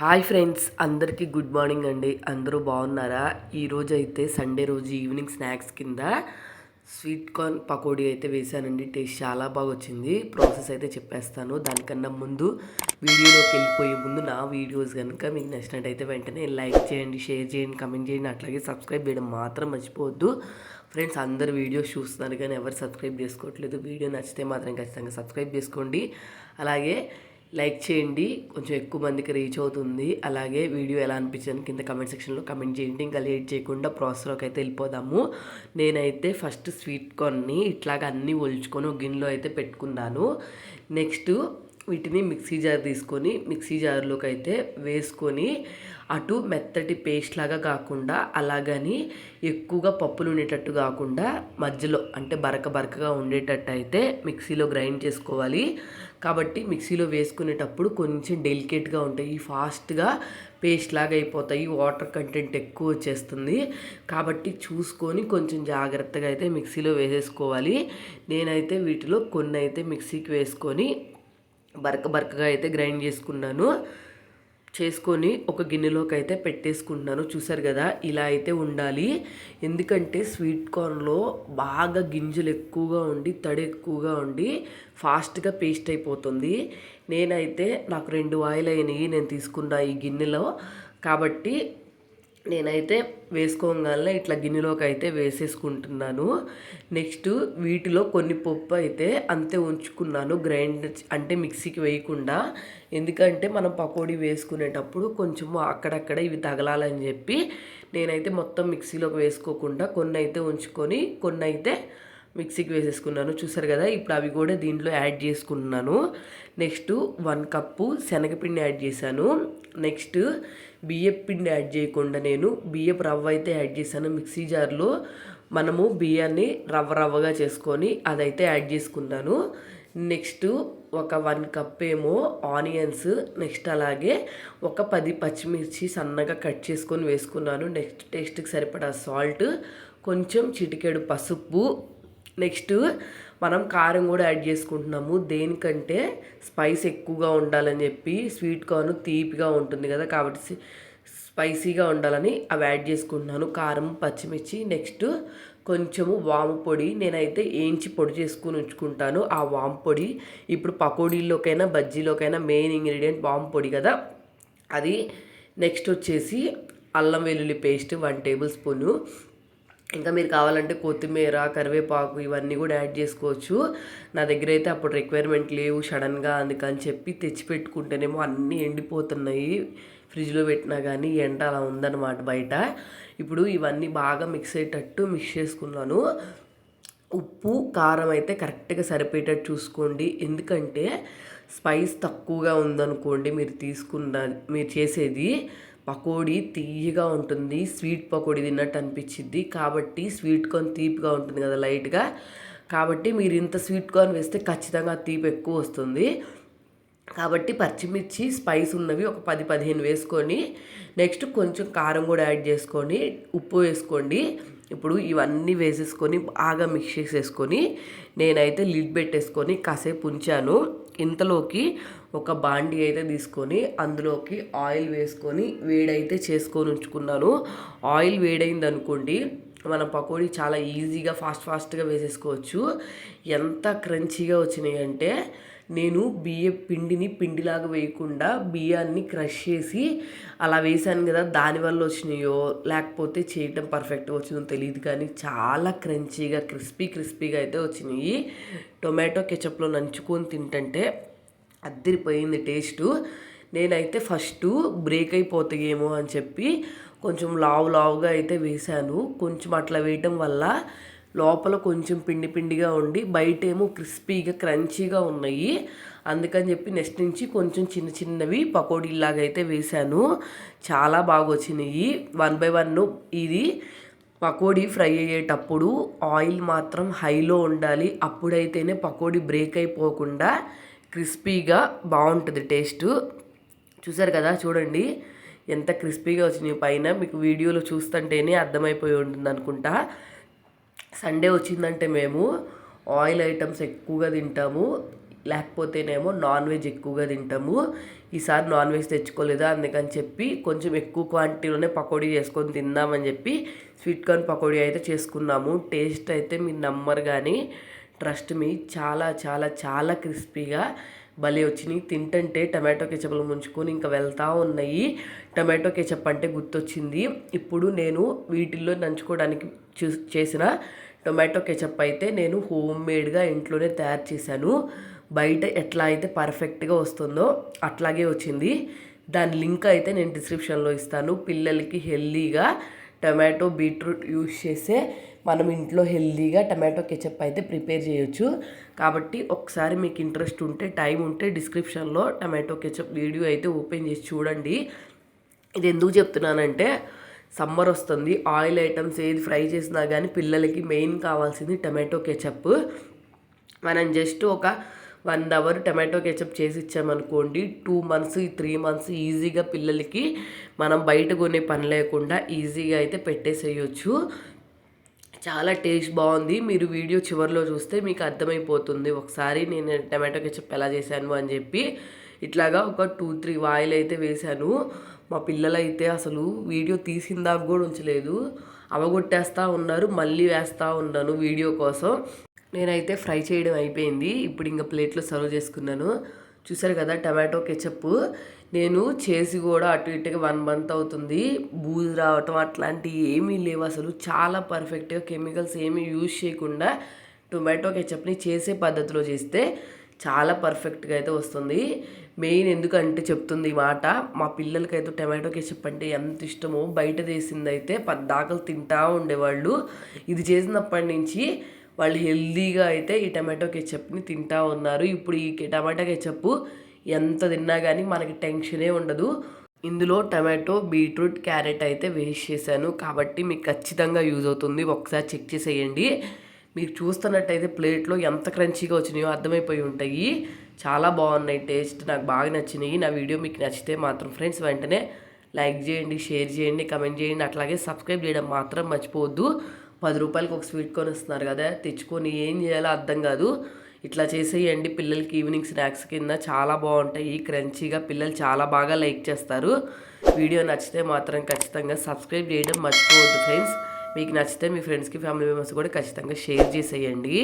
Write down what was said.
Hi friends అందరికీ good morning అండి. అందరూ బాగున్నారా? ఈరోజు అయితే సండే రోజు ఈవినింగ్ స్నాక్స్ కింద స్వీట్ కార్న్ పకోడీ అయితే వేసానండి టేస్ట్ చాలా బాగా వచ్చింది ప్రాసెస్ అయితే చెప్పేస్తాను. దానికన్నా ముందు వీడియోలోకి వెళ్ళిపోయే ముందు నా వీడియోస్ కనుక మీకు నచ్చినట్టయితే వెంటనే లైక్ చేయండి షేర్ చేయండి కమెంట్ చేయండి. అట్లాగే సబ్స్క్రైబ్ చేయడం మాత్రం మర్చిపోవద్దు. ఫ్రెండ్స్ అందరు వీడియోస్ చూస్తున్నారు కానీ ఎవరు సబ్స్క్రైబ్ చేసుకోవట్లేదు. వీడియో నచ్చితే మాత్రం ఖచ్చితంగా సబ్స్క్రైబ్ చేసుకోండి. అలాగే లైక్ చేయండి. కొంచెం ఎక్కువ మందికి రీచ్ అవుతుంది. అలాగే వీడియో ఎలా అనిపించింది కింద కమెంట్ సెక్షన్లో కమెంట్ చేయండి. ఇంకా లేట్ చేయకుండా ప్రాసెస్లోకి అయితే వెళ్ళిపోదాము. నేనైతే ఫస్ట్ స్వీట్ కార్న్ని ఇట్లాగ అన్నీ ఒలుచుకొని ఒక గిన్నెలో అయితే పెట్టుకున్నాను. నెక్స్ట్ వీటిని మిక్సీ జార్ తీసుకొని మిక్సీ జార్లోకి అయితే వేసుకొని అటు మెత్తటి పేస్ట్ లాగా కాకుండా అలాగని ఎక్కువగా పప్పులు ఉండేటట్టు కాకుండా మధ్యలో అంటే బరక బరకగా ఉండేటట్టు అయితే మిక్సీలో గ్రైండ్ చేసుకోవాలి. కాబట్టి మిక్సీలో వేసుకునేటప్పుడు కొంచెం డెలికేట్గా ఉంటాయి. ఫాస్ట్గా పేస్ట్ లాగా అయిపోతాయి. వాటర్ కంటెంట్ ఎక్కువ వచ్చేస్తుంది. కాబట్టి చూసుకొని కొంచెం జాగ్రత్తగా అయితే మిక్సీలో వేసేసుకోవాలి. నేనైతే వీటిలో కొన్ని అయితే మిక్సీకి వేసుకొని బరక బరకగా అయితే గ్రైండ్ చేసుకున్నాను. చేసుకొని ఒక గిన్నెలోకి అయితే పెట్టేసుకుంటున్నాను. చూసారు కదా ఇలా అయితే ఉండాలి. ఎందుకంటే స్వీట్ కార్న్లో బాగా గింజలు ఎక్కువగా ఉండి తడి ఎక్కువగా ఉండి ఫాస్ట్గా పేస్ట్ అయిపోతుంది. నేనైతే నాకు రెండు ఆయిల్ అయినాయి నేను తీసుకున్న ఈ గిన్నెలో. కాబట్టి నేనైతే వేసుకోగానే ఇట్లా గిన్నెలోకి అయితే వేసేసుకుంటున్నాను. నెక్స్ట్ వీటిలో కొన్ని పప్పు అయితే అంతే ఉంచుకున్నాను. గ్రైండ్ అంటే మిక్సీకి వేయకుండా. ఎందుకంటే మనం పకోడీ వేసుకునేటప్పుడు కొంచెము అక్కడక్కడ ఇవి తగలాలని చెప్పి నేనైతే మొత్తం మిక్సీలోకి వేసుకోకుండా కొన్ని అయితే ఉంచుకొని కొన్ని అయితే మిక్సీకి వేసేసుకున్నాను. చూసారు కదా ఇప్పుడు అవి కూడా దీంట్లో యాడ్ చేసుకున్నాను. నెక్స్ట్ వన్ కప్పు శనగపిండి యాడ్ చేశాను. నెక్స్ట్ బియ్యపు పిండి యాడ్ చేయకుండా నేను బియ్యపు రవ్వ అయితే యాడ్ చేశాను. మిక్సీ జార్లో మనము బియ్యాన్ని రవ్వ రవ్వగా చేసుకొని అదైతే యాడ్ చేసుకున్నాను. నెక్స్ట్ ఒక వన్ కప్ ఏమో ఆనియన్స్ నెక్స్ట్ అలాగే ఒక పది పచ్చిమిర్చి సన్నగా కట్ చేసుకొని వేసుకున్నాను. నెక్స్ట్ టేస్ట్కి సరిపడా సాల్ట్ కొంచెం చిటికెడు పసుపు నెక్స్ట్ మనం కారం కూడా యాడ్ చేసుకుంటున్నాము. దేనికంటే స్పైస్ ఎక్కువగా ఉండాలని చెప్పి స్వీట్ కార్న్ తీపిగా ఉంటుంది కదా కాబట్టి స్పైసీగా ఉండాలని అవి యాడ్ చేసుకుంటున్నాను. కారం పచ్చిమిర్చి నెక్స్ట్ కొంచెము వాము పొడి. నేనైతే ఏంచి పొడి చేసుకుని ఉంచుకుంటాను. ఆ వాము పొడి ఇప్పుడు పకోడీలోకైనా బజ్జీలోకైనా మెయిన్ ఇంగ్రీడియంట్ వాము పొడి కదా. అది నెక్స్ట్ వచ్చేసి అల్లం వెల్లుల్లి పేస్ట్ వన్ టేబుల్ స్పూను. ఇంకా మీరు కావాలంటే కొత్తిమీర కరివేపాకు ఇవన్నీ కూడా యాడ్ చేసుకోవచ్చు. నా దగ్గర అయితే అప్పుడు రిక్వైర్మెంట్ లేవు సడన్గా అందుకని చెప్పి తెచ్చి పెట్టుకుంటేనేమో అన్నీ ఎండిపోతున్నాయి. ఫ్రిడ్జ్లో పెట్టినా కానీ ఎండ అలా ఉందన్నమాట బయట. ఇప్పుడు ఇవన్నీ బాగా మిక్స్ అయ్యేటట్టు మిక్స్ చేసుకున్నాను. ఉప్పు కారం అయితే కరెక్ట్గా సరిపోయేటట్టు చూసుకోండి. ఎందుకంటే స్పైస్ తక్కువగా ఉందనుకోండి మీరు తీసుకున్న మీరు చేసేది. పకోడీ తీయగా ఉంటుంది స్వీట్ పకోడీ తిన్నట్టు అనిపించింది కాబట్టి స్వీట్ కార్న్ తీపిగా ఉంటుంది కదా లైట్గా. కాబట్టి మీరు ఇంత స్వీట్ కార్న్ వేస్తే ఖచ్చితంగా తీపి ఎక్కువ వస్తుంది. కాబట్టి పచ్చిమిర్చి స్పైస్ ఉన్నవి ఒక పది పదిహేను వేసుకొని నెక్స్ట్ కొంచెం కారం కూడా యాడ్ చేసుకొని ఉప్పు వేసుకోండి. ఇప్పుడు ఇవన్నీ వేసేసుకొని బాగా మిక్స్ చేసేసుకొని నేనైతే లిడ్ పెట్టేసుకొని కాసేపు ఉంచాను. ఇంతలోకి ఒక బాండి అయితే తీసుకొని అందులోకి ఆయిల్ వేసుకొని వేడైతే చేసుకొని ఉంచుకున్నాను. ఆయిల్ వేడైంది అనుకోండి మన పకోడీ చాలా ఈజీగా ఫాస్ట్ ఫాస్ట్గా వేసేసుకోవచ్చు. ఎంత క్రంచీగా వచ్చినాయి అంటే నేను బియ్య పిండిని పిండిలాగా వేయకుండా బియ్యాన్ని క్రష్ చేసి అలా వేసాను కదా దానివల్ల వచ్చినాయో లేకపోతే చేయటం పర్ఫెక్ట్గా వచ్చిందో తెలియదు కానీ చాలా క్రంచీగా క్రిస్పీ క్రిస్పీగా అయితే వచ్చినాయి. టొమాటో కెచప్లో నంచుకొని తింటుంటే అద్దరిపోయింది టేస్టు. నేనైతే ఫస్ట్ బ్రేక్ అయిపోతాయేమో అని చెప్పి కొంచెం లావు లావుగా అయితే వేశాను. కొంచెం అట్లా వేయటం వల్ల లోపల కొంచెం పిండి పిండిగా ఉండి బయట ఏమో క్రిస్పీగా క్రంచీగా ఉన్నాయి. అందుకని చెప్పి నెక్స్ట్ నుంచి కొంచెం చిన్న చిన్నవి పకోడీలాగా అయితే వేశాను. చాలా బాగా వచ్చినాయి వన్ బై వన్ ఇది పకోడీ ఫ్రై అయ్యేటప్పుడు ఆయిల్ మాత్రం హైలో ఉండాలి. అప్పుడైతేనే పకోడీ బ్రేక్ అయిపోకుండా క్రిస్పీగా బాగుంటుంది టేస్ట్. చూసారు కదా చూడండి. ఎంత క్రిస్పీగా వచ్చినాయి పైన. మీకు వీడియోలో చూస్తుంటేనే అర్థమైపోయి ఉంటుంది అనుకుంటా సండే వచ్చిందంటే మేము ఆయిల్ ఐటమ్స్ ఎక్కువగా తింటాము లేకపోతేనేమో నాన్ వెజ్ ఎక్కువగా తింటాము. ఈసారి నాన్ వెజ్ తెచ్చుకోలేదు అందుకని చెప్పి కొంచెం ఎక్కువ క్వాంటిటీలోనే పకోడీ చేసుకొని తిందామని చెప్పి స్వీట్ కార్న్ పకోడీ అయితే చేసుకున్నాము. టేస్ట్ అయితే మీరు నమ్మరు కానీ ట్రస్ట్ మీ చాలా చాలా చాలా క్రిస్పీగా భలే వచ్చినాయి. తింటుంటే టమాటో కెచప్లు ముంచుకొని ఇంకా వెళ్తూ ఉన్నాయి. టమాటో కెచప్ అంటే గుర్తొచ్చింది. ఇప్పుడు నేను వీటిల్లో నంచుకోవడానికి చూ చేసిన టొమాటో కెచప్ అయితే నేను హోమ్ మేడ్గా ఇంట్లోనే తయారు చేశాను. బయట ఎట్లా అయితే పర్ఫెక్ట్గా వస్తుందో అట్లాగే వచ్చింది. దాని లింక్ అయితే నేను డిస్క్రిప్షన్లో ఇస్తాను. పిల్లలకి హెల్దీగా టమాటో బీట్రూట్ యూస్ చేసే మనం ఇంట్లో హెల్దీగా టమాటో కెచప్ అయితే ప్రిపేర్ చేయొచ్చు. కాబట్టి ఒకసారి మీకు ఇంట్రెస్ట్ ఉంటే టైం ఉంటే డిస్క్రిప్షన్లో టమాటో కెచప్ వీడియో అయితే ఓపెన్ చేసి చూడండి. ఇది ఎందుకు చెప్తున్నానంటే సమ్మర్ వస్తుంది ఆయిల్ ఐటమ్స్ ఏది ఫ్రై చేసినా కానీ పిల్లలకి మెయిన్ కావాల్సింది టమాటో కెచప్. మనం జస్ట్ ఒక వన్ అవర్ టమాటో కెచప్ చేసి ఇచ్చామనుకోండి టూ మంత్స్ త్రీ మంత్స్ ఈజీగా పిల్లలకి మనం బయట కొనే పని లేకుండా ఈజీగా అయితే పెట్టేసేయచ్చు. చాలా టేస్ట్ బాగుంది. మీరు వీడియో చివరిలో చూస్తే మీకు అర్థమైపోతుంది. ఒకసారి నేను టమాటో కెచప్ ఎలా చేశాను అని చెప్పి. ఇట్లాగా ఒక టూ త్రీ వాయిల్ అయితే వేశాను. మా పిల్లలైతే అసలు వీడియో తీసిందాక కూడా ఉంచలేదు. అవగొట్టేస్తూ ఉన్నారు మళ్ళీ వేస్తూ ఉన్నాను వీడియో కోసం. నేనైతే ఫ్రై చేయడం అయిపోయింది. ఇప్పుడు ఇంకా ప్లేట్లో సర్వ్ చేసుకున్నాను. చూసారు కదా టమాటో కెచప్. నేను చేసి కూడా అటు ఇటుగా వన్ మంత్ అవుతుంది. బూజు రావటం అట్లాంటివి ఏమీ లేవు అసలు. చాలా పర్ఫెక్ట్గా కెమికల్స్ ఏమీ యూజ్ చేయకుండా టొమాటో కెచప్ని చేసే పద్ధతిలో చేస్తే చాలా పర్ఫెక్ట్గా అయితే వస్తుంది. మెయిన్ ఎందుకంటే చెప్తుంది ఈ మాట మా పిల్లలకైతే టమాటో కెచప్ అంటే ఎంత ఇష్టమో. బయట చేసిందైతే పద్దాకలు తింటా ఉండేవాళ్ళు. ఇది చేసినప్పటి నుంచి వాళ్ళు హెల్దీగా అయితే ఈ టమాటో కెచప్ని తింటా ఉన్నారు. ఇప్పుడు ఈ టమాటో కెచప్ ఎంత తిన్నా కానీ మనకి టెన్షనే ఉండదు. ఇందులో టమాటో బీట్రూట్ క్యారెట్ అయితే వేస్ట్ చేశాను. కాబట్టి మీకు ఖచ్చితంగా యూజ్ అవుతుంది. ఒకసారి చెక్ చేసేయండి. మీరు చూస్తున్నట్టయితే ప్లేట్లో ఎంత క్రంచీగా వచ్చినాయో అర్థమైపోయి ఉంటాయి. చాలా బాగున్నాయి. టేస్ట్ నాకు బాగా నచ్చినాయి. నా వీడియో మీకు నచ్చితే మాత్రం ఫ్రెండ్స్ వెంటనే లైక్ చేయండి షేర్ చేయండి కమెంట్ చేయండి. అట్లాగే సబ్స్క్రైబ్ చేయడం మాత్రం మర్చిపోవద్దు. పది రూపాయలకి ఒక స్వీట్ కొని వస్తున్నారు కదా తెచ్చుకొని ఏం చేయాలో అర్థం కాదు. ఇట్లా చేసేయండి పిల్లలకి ఈవినింగ్ స్నాక్స్ కింద చాలా బాగుంటాయి. క్రంచీగా పిల్లలు చాలా బాగా లైక్ చేస్తారు. వీడియో నచ్చితే మాత్రం ఖచ్చితంగా సబ్స్క్రైబ్ చేయడం మర్చిపోవద్దు ఫ్రెండ్స్. మీకు నచ్చితే మీ ఫ్రెండ్స్కి ఫ్యామిలీ మెంబర్స్ కూడా ఖచ్చితంగా షేర్ చేసేయండి.